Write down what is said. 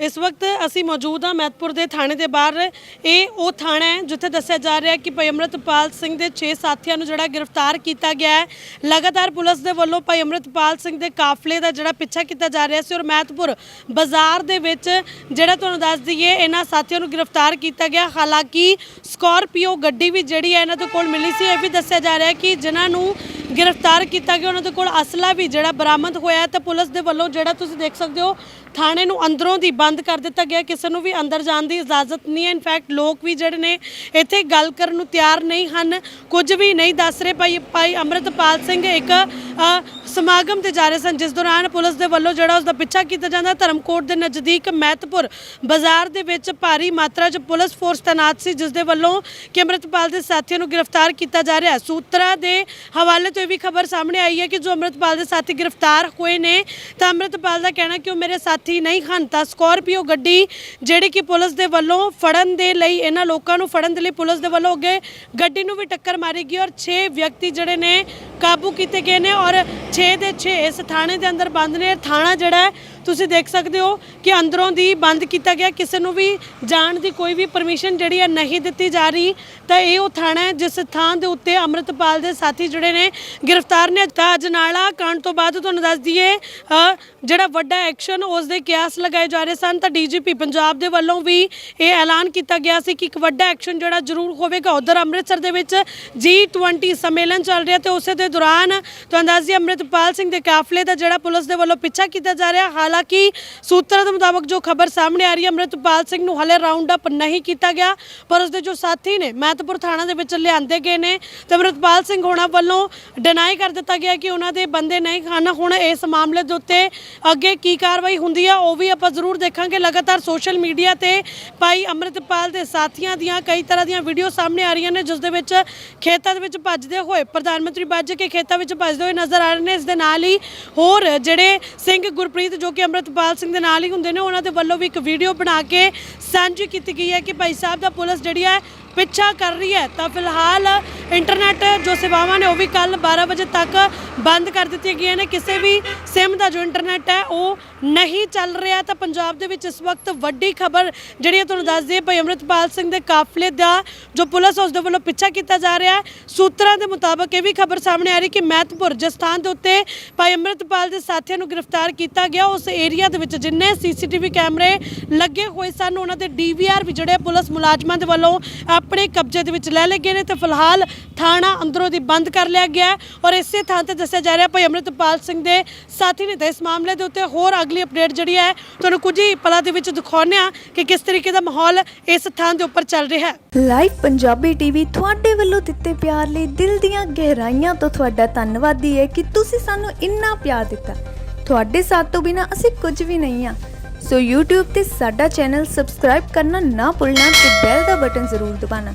ਇਸ ਵਕਤ ਅਸੀਂ ਮੌਜੂਦ ਹਾਂ ਮਹਿਤਪੁਰ ਦੇ ਥਾਣੇ ਦੇ ਬਾਹਰ। ਇਹ ਉਹ ਥਾਣਾ ਹੈ ਜਿੱਥੇ ਦੱਸਿਆ ਜਾ ਰਿਹਾ ਹੈ ਕਿ ਭਾਈ ਅੰਮ੍ਰਿਤਪਾਲ ਸਿੰਘ ਦੇ 6 ਸਾਥੀਆਂ ਨੂੰ ਜਿਹੜਾ ਗ੍ਰਿਫਤਾਰ ਕੀਤਾ ਗਿਆ ਹੈ। ਲਗਾਤਾਰ ਪੁਲਿਸ ਦੇ ਵੱਲੋਂ ਭਾਈ ਅੰਮ੍ਰਿਤਪਾਲ ਸਿੰਘ ਦੇ ਕਾਫਲੇ ਦਾ ਜਿਹੜਾ ਪਿੱਛਾ ਕੀਤਾ ਜਾ ਰਿਹਾ ਸੀ ਔਰ ਮਹਿਤਪੁਰ ਬਾਜ਼ਾਰ ਦੇ ਵਿੱਚ ਜਿਹੜਾ ਤੁਹਾਨੂੰ ਦੱਸ ਦਈਏ, ਇਹਨਾਂ ਸਾਥੀਆਂ ਨੂੰ ਗ੍ਰਿਫਤਾਰ ਕੀਤਾ ਗਿਆ। ਹਾਲਾਂਕਿ ਸਕਾਰਪੀਓ ਗੱਡੀ ਵੀ ਜਿਹੜੀ ਹੈ ਇਹਨਾਂ ਦੇ ਕੋਲ ਮਿਲੀ ਸੀ। ਇਹ ਵੀ ਦੱਸਿਆ ਜਾ ਰਿਹਾ ਕਿ ਜਿਨ੍ਹਾਂ ਨੂੰ ਗ੍ਰਿਫਤਾਰ ਕੀਤਾ ਗਿਆ। ਉਹਨਾਂ ਦੇ ਕੋਲ ਅਸਲਾ ਵੀ ਜਿਹੜਾ ਬਰਾਮਦ ਹੋਇਆ ਹੈ ਤੇ ਪੁਲਿਸ ਦੇ ਵੱਲੋਂ ਜਿਹੜਾ ਤੁਸੀਂ ਦੇਖ ਸਕਦੇ ਹੋ, ਥਾਣੇ ਨੂੰ ਅੰਦਰੋਂ ਦੀ ਬੰਦ ਕਰ ਦਿੱਤਾ ਗਿਆ। ਕਿਸੇ ਨੂੰ ਵੀ ਅੰਦਰ ਜਾਣ ਦੀ ਇਜਾਜ਼ਤ ਨਹੀਂ ਹੈ। ਇਨਫੈਕਟ ਲੋਕ ਵੀ ਜਿਹੜੇ ਨੇ ਇੱਥੇ ਗੱਲ ਕਰਨ ਨੂੰ ਤਿਆਰ ਨਹੀਂ ਹਨ। ਕੁਝ ਵੀ ਨਹੀਂ ਦੱਸ ਰਹੇ। ਭਾਈ ਭਾਈ ਅੰਮ੍ਰਿਤਪਾਲ ਸਿੰਘ ਇੱਕ ਸਮਾਗਮ ਤੇ ਜਾ ਰਹੇ ਸਨ, ਜਿਸ ਦੌਰਾਨ ਪੁਲਿਸ ਦੇ ਵੱਲੋਂ ਜਿਹੜਾ ਉਸ ਦਾ ਪਿੱਛਾ ਕੀਤਾ ਜਾਂਦਾ ਧਰਮਕੋਟ ਦੇ ਨਜ਼ਦੀਕ ਮਹਿਤਪੁਰ ਬਾਜ਼ਾਰ ਦੇ ਵਿੱਚ ਭਾਰੀ ਮਾਤਰਾ 'ਚ ਪੁਲਿਸ ਫੋਰਸ ਤੈਨਾਤ ਸੀ, ਜਿਸ ਦੇ ਵੱਲੋਂ ਕਿ ਅੰਮ੍ਰਿਤਪਾਲ ਦੇ ਸਾਥੀਆਂ ਨੂੰ ਗ੍ਰਿਫਤਾਰ ਕੀਤਾ ਜਾ ਰਿਹਾ ਸੂਤਰਾਂ ਦੇ ਹਵਾਲੇ ਤੋਂ ਇਹ ਵੀ ਖਬਰ ਸਾਹਮਣੇ ਆਈ ਹੈ ਕਿ ਜੋ ਅੰਮ੍ਰਿਤਪਾਲ ਦੇ ਸਾਥੀ ਗ੍ਰਿਫਤਾਰ ਹੋਏ ਨੇ, ਤਾਂ ਅੰਮ੍ਰਿਤਪਾਲ ਦਾ ਕਹਿਣਾ ਕਿ ਉਹ ਮੇਰੇ ਸਾਥੀ ਨਹੀਂ ਹਨ, ਤਾਂ ਸਕੋਰਪੀਓ ਗੱਡੀ ਜਿਹੜੀ ਕਿ ਪੁਲਿਸ ਦੇ ਵੱਲੋਂ ਫੜਨ ਦੇ ਲਈ, ਇਹਨਾਂ ਲੋਕਾਂ ਨੂੰ ਫੜਨ ਦੇ ਲਈ ਪੁਲਿਸ ਦੇ ਵੱਲੋਂ ਅੱਗੇ ਗੱਡੀ ਨੂੰ ਵੀ ਟੱਕਰ ਮਾਰੀ ਗਈ ਔਰ 6 ਵਿਅਕਤੀ ਜਿਹੜੇ ਨੇ ਕਾਬੂ ਕੀਤੇ ਗਏ ਨੇ ਔਰ 6 ਦੇ 6 ਇਸ ਥਾਣੇ ਦੇ ਅੰਦਰ ਬੰਦ ਨੇ। ਥਾਣਾ ਜਿਹੜਾ ਹੈ ਤੁਸੀਂ ਦੇਖ ਸਕਦੇ ਹੋ ਕਿ ਅੰਦਰੋਂ ਦੀ ਬੰਦ ਕੀਤਾ ਗਿਆ, ਕਿਸੇ ਨੂੰ ਵੀ ਜਾਣ ਦੀ ਕੋਈ ਵੀ ਪਰਮਿਸ਼ਨ ਜਿਹੜੀ ਹੈ ਨਹੀਂ ਦਿੱਤੀ ਜਾ ਰਹੀ। ਤਾਂ ਇਹ ਉਹ ਥਾਣਾ ਹੈ ਜਿਸ ਥਾਂ ਦੇ ਉੱਤੇ ਅੰਮ੍ਰਿਤਪਾਲ ਦੇ ਸਾਥੀ ਜਿਹੜੇ ਨੇ ਗ੍ਰਿਫਤਾਰ ਨੇ। ਤਾਂ ਅਜਨਾਲਾ ਕਾਂਡ ਤੋਂ ਬਾਅਦ ਤੁਹਾਨੂੰ ਦੱਸ ਦਈਏ ਜਿਹੜਾ ਵੱਡਾ ਐਕਸ਼ਨ ਉਸ ਦੇ ਕਿਆਸ ਲਗਾਏ ਜਾ ਰਹੇ ਸਨ। ਤਾਂ ਡੀਜੀਪੀ ਪੰਜਾਬ ਦੇ ਵੱਲੋਂ ਵੀ ਇਹ ਐਲਾਨ ਕੀਤਾ ਗਿਆ ਸੀ ਕਿ ਇੱਕ ਵੱਡਾ ਐਕਸ਼ਨ ਜਿਹੜਾ ਜ਼ਰੂਰ ਹੋਵੇਗਾ ਉਧਰ ਅੰਮ੍ਰਿਤਸਰ ਦੇ ਵਿੱਚ। G20 ਸੰਮੇਲਨ ਚੱਲ ਰਿਹਾ ਤੇ ਉਸੇ ਦੇ ਦੌਰਾਨ ਤੁਹਾਨੂੰ ਦੱਸ ਦਈਏ, ਅੰਮ੍ਰਿਤਪਾਲ ਸਿੰਘ ਦੇ ਕਾਫਲੇ ਦਾ ਜਿਹੜਾ ਪੁਲਿਸ ਦੇ ਵੱਲੋਂ ਪਿੱਛਾ ਕੀਤਾ ਜਾ ਰਿਹਾ। ਹਾਲ ਹਾਲਾਂਕਿ ਸੂਤਰਾਂ ਦੇ ਮੁਤਾਬਕ ਜੋ ਖਬਰ ਸਾਹਮਣੇ ਆ ਰਹੀ ਹੈ, ਅੰਮ੍ਰਿਤਪਾਲ ਸਿੰਘ ਨੂੰ ਹਲੇ ਰਾਉਂਡ ਅਪ ਨਹੀਂ ਕੀਤਾ ਗਿਆ, ਪਰ ਉਸਦੇ ਜੋ ਸਾਥੀ ਨੇ ਮਹਿਤਪੁਰ ਥਾਣਾ ਦੇ ਵਿੱਚ ਲਿਆਂਦੇ ਗਏ ਨੇ, ਤੇ ਅੰਮ੍ਰਿਤਪਾਲ ਸਿੰਘ ਹੋਣਾ ਵੱਲੋਂ ਡਿਨਾਈ ਕਰ ਦਿੱਤਾ ਗਿਆ ਕਿ ਉਹਨਾਂ ਦੇ ਬੰਦੇ ਨਹੀਂ ਹਨ। ਹੁਣ ਇਸ ਮਾਮਲੇ ਦੇ ਉੱਤੇ ਅੱਗੇ ਕੀ ਕਾਰਵਾਈ ਹੁੰਦੀ ਆ ਉਹ ਵੀ ਆਪਾਂ ਜ਼ਰੂਰ ਦੇਖਾਂਗੇ। ਲਗਾਤਾਰ ਸੋਸ਼ਲ ਮੀਡੀਆ ਤੇ ਭਾਈ ਅੰਮ੍ਰਿਤਪਾਲ ਦੇ ਸਾਥੀਆਂ ਦੀਆਂ ਕਈ ਤਰ੍ਹਾਂ ਦੀਆਂ ਵੀਡੀਓ ਸਾਹਮਣੇ ਆ ਰਹੀਆਂ ਨੇ, ਜਿਸ ਦੇ ਵਿੱਚ ਖੇਤਾਂ ਦੇ ਵਿੱਚ ਭੱਜਦੇ ਹੋਏ, ਪ੍ਰਧਾਨ ਮੰਤਰੀ ਭੱਜ ਕੇ ਖੇਤਾਂ ਵਿੱਚ ਭੱਜਦੇ ਹੋਏ ਨਜ਼ਰ ਆ ਰਹੇ ਨੇ। ਇਸ ਦੇ ਨਾਲ ਹੀ ਹੋਰ ਜਿਹੜੇ ਸਿੰਘ ਗੁਰਪ੍ਰੀਤ ਜੋ ਕਿ ਅੰਮ੍ਰਿਤਪਾਲ ਸਿੰਘ ਦੇ ਨਾਲ ਹੀ ਹੁੰਦੇ ਨੇ, ਉਹਨਾਂ ਦੇ ਵੱਲੋਂ ਵੀ ਇੱਕ ਵੀਡੀਓ ਬਣਾ ਕੇ ਸਾਂਝੀ ਕੀਤੀ ਗਈ ਹੈ ਕਿ ਭਾਈ ਸਾਹਿਬ ਦਾ ਪੁਲਿਸ ਜਿਹੜੀ ਹੈ ਪਿੱਛਾ ਕਰ ਰਹੀ ਹੈ। ਤਾਂ ਫਿਲਹਾਲ ਇੰਟਰਨੈਟ ਜੋ ਸੇਵਾਵਾਂ ਨੇ ਉਹ ਵੀ ਕੱਲ 12 ਵਜੇ ਤੱਕ ਬੰਦ ਕਰ ਦਿੱਤੀਆਂ ਗਈਆਂ ਨੇ। ਕਿਸੇ ਵੀ ਸਿਮ ਦਾ ਜੋ ਇੰਟਰਨੈਟ ਹੈ, ਉਹ ਨਹੀਂ ਚੱਲ ਰਿਹਾ। ਤਾਂ ਪੰਜਾਬ ਦੇ ਵਿੱਚ ਇਸ ਵਕਤ ਵੱਡੀ ਖਬਰ ਜਿਹੜੀ ਹੈ, ਤੁਹਾਨੂੰ ਦੱਸ ਦਈਏ, ਭਾਈ ਅੰਮ੍ਰਿਤਪਾਲ ਸਿੰਘ ਦੇ ਕਾਫਲੇ ਦਾ ਜੋ ਪੁਲਿਸ ਉਸ ਦੇ ਵੱਲੋਂ ਪਿੱਛਾ ਕੀਤਾ ਜਾ ਰਿਹਾ ਹੈ। ਸੂਤਰਾਂ ਦੇ ਮੁਤਾਬਕ ਇਹ ਵੀ ਖਬਰ ਸਾਹਮਣੇ ਆ ਰਹੀ ਕਿ ਮਹਿਤਪੁਰ ਜਿਸ ਸਥਾਨ ਦੇ ਉੱਤੇ ਭਾਈ ਅੰਮ੍ਰਿਤਪਾਲ ਦੇ ਸਾਥੀਆਂ ਨੂੰ ਗ੍ਰਿਫਤਾਰ ਕੀਤਾ ਗਿਆ, ਉਸ ਏਰੀਆ ਦੇ ਵਿੱਚ ਜਿੰਨੇ ਸੀਸੀਟੀਵੀ ਕੈਮਰੇ ਲੱਗੇ ਹੋਏ ਸਨ, ਉਹਨਾਂ ਦੇ ਡੀਵੀਆਰ ਵੀ ਜਿਹੜੇ ਪੁਲਿਸ ਮੁਲਾਜ਼ਮਾਂ ਦੇ ਵੱਲੋਂ ਆਪਣੇ ਕਬਜ਼ੇ ਦੇ ਵਿੱਚ ਲੈ ਲਏ ਗਏ ਨੇ। ਤੇ ਫਿਲਹਾਲ ਥਾਣਾ ਅੰਦਰੋਂ ਦੀ ਬੰਦ ਕਰ ਲਿਆ ਗਿਆ ਔਰ ਇਸੇ ਥਾਂ ਤੇ ਦੱਸਿਆ ਜਾ ਰਿਹਾ ਭਾਈ ਅੰਮ੍ਰਿਤਪਾਲ ਸਿੰਘ ਦੇ ਸਾਥੀ ਨੇ ਤਾਂ ਇਸ ਮਾਮਲੇ ਦੇ ਉੱਤੇ ਹੋਰ ਅਗਲੀ ਅਪਡੇਟ ਜਿਹੜੀ ਹੈ, ਤੁਹਾਨੂੰ ਕੁਝ ਹੀ ਪਲਾਂ ਦੇ ਵਿੱਚ ਦਿਖਾਉਂਦੇ ਆ ਕਿ ਕਿਸ ਤਰੀਕੇ ਦਾ ਮਾਹੌਲ ਇਸ ਥਾਂ ਦੇ ਉੱਪਰ ਚੱਲ ਰਿਹਾ ਹੈ। ਲਾਈਵ ਪੰਜਾਬੀ ਟੀਵੀ ਤੁਹਾਡੇ ਵੱਲੋਂ ਦਿੱਤੇ ਪਿਆਰ ਲਈ ਦਿਲ ਦੀਆਂ ਗਹਿਰਾਈਆਂ ਤੋਂ ਤੁਹਾਡਾ ਧੰਨਵਾਦੀ ਹੈ ਕਿ ਤੁਸੀਂ ਸਾਨੂੰ ਇੰਨਾ ਪਿਆਰ ਦਿੱਤਾ। ਤੁਹਾਡੇ ਸਾਥ ਤੋਂ ਬਿਨਾ ਅਸੀਂ ਕੁਝ ਵੀ ਨਹੀਂ ਆ ਸੋ YouTube ਤੇ ਸਾਡਾ ਚੈਨਲ ਸਬਸਕ੍ਰਾਈਬ ਕਰਨਾ ਨਾ ਭੁੱਲਣਾ ਤੇ ਬੈਲ ਦਾ ਬਟਨ ਜ਼ਰੂਰ ਦਬਾਉਣਾ।